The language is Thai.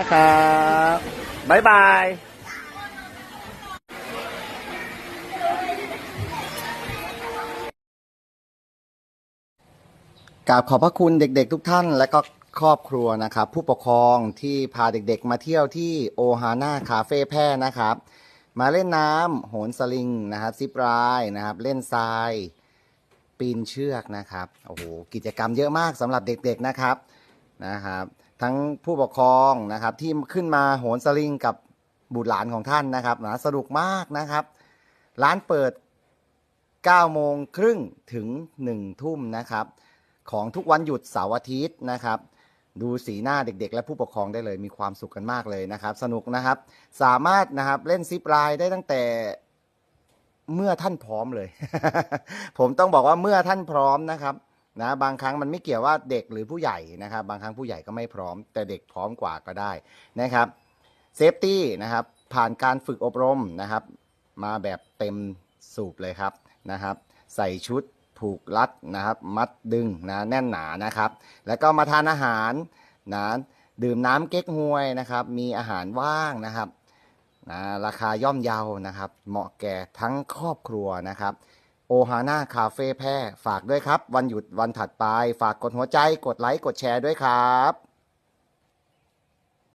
นะครับบ๊ายบายกราบขอบพระคุณเด็กๆทุกท่าน และก็ครอบครัวนะครับ ผู้ปกครองที่พาเด็กๆมาเที่ยวที่โอฮาน่าคาเฟ่แพร่นะครับ มาเล่นน้ำโหนสลิงนะครับซิปไลน์นะครับ เล่นทราย ปีนเชือกนะครับ โอ้โห กิจกรรมเยอะมากสำหรับเด็กๆนะครับนะครับ ทั้งผู้ปกครองนะครับ ที่ขึ้นมาโหนสลิงกับบุตรหลานของท่านนะครับนะสนุกมากนะครับ ร้านเปิด9โมงครึ่งถึง 1 ทุ่มนะครับ ของทุกวันหยุดเสาร์อาทิตย์นะครับ ดูสีหน้าเด็กๆ และผู้ปกครองได้เลยมีความสุขกันมากเลยนะครับ สนุกนะครับ สามารถนะครับเล่นซิปไลน์ได้ตั้งแต่เมื่อท่านพร้อมเลย ผมต้องบอกว่าเมื่อท่านพร้อมนะครับ นะบางครั้งมันไม่เกี่ยวว่าเด็กหรือผู้ใหญ่นะครับ บางครั้งผู้ใหญ่ก็ไม่พร้อม แต่เด็กพร้อมกว่าก็ได้นะครับเซฟตี้นะครับผ่านการฝึกอบรมนะครับ มาแบบเต็มสูบเลยครับนะครับ ใส่ชุดผูกรัดนะครับ มัดดึงนะแน่นหนานะครับ แล้วก็มาทานอาหารนะดื่มน้ำเก๊กฮวยนะครับ มีอาหารว่างนะครับนะราคาย่อมเยานะครับ เหมาะแก่ทั้งครอบครัวนะครับ โอฮาน่าคาเฟ่แพร่ฝากด้วยครับ วันหยุดวันถัดไป ฝากกดหัวใจกดไลค์กดแชร์ด้วยครับ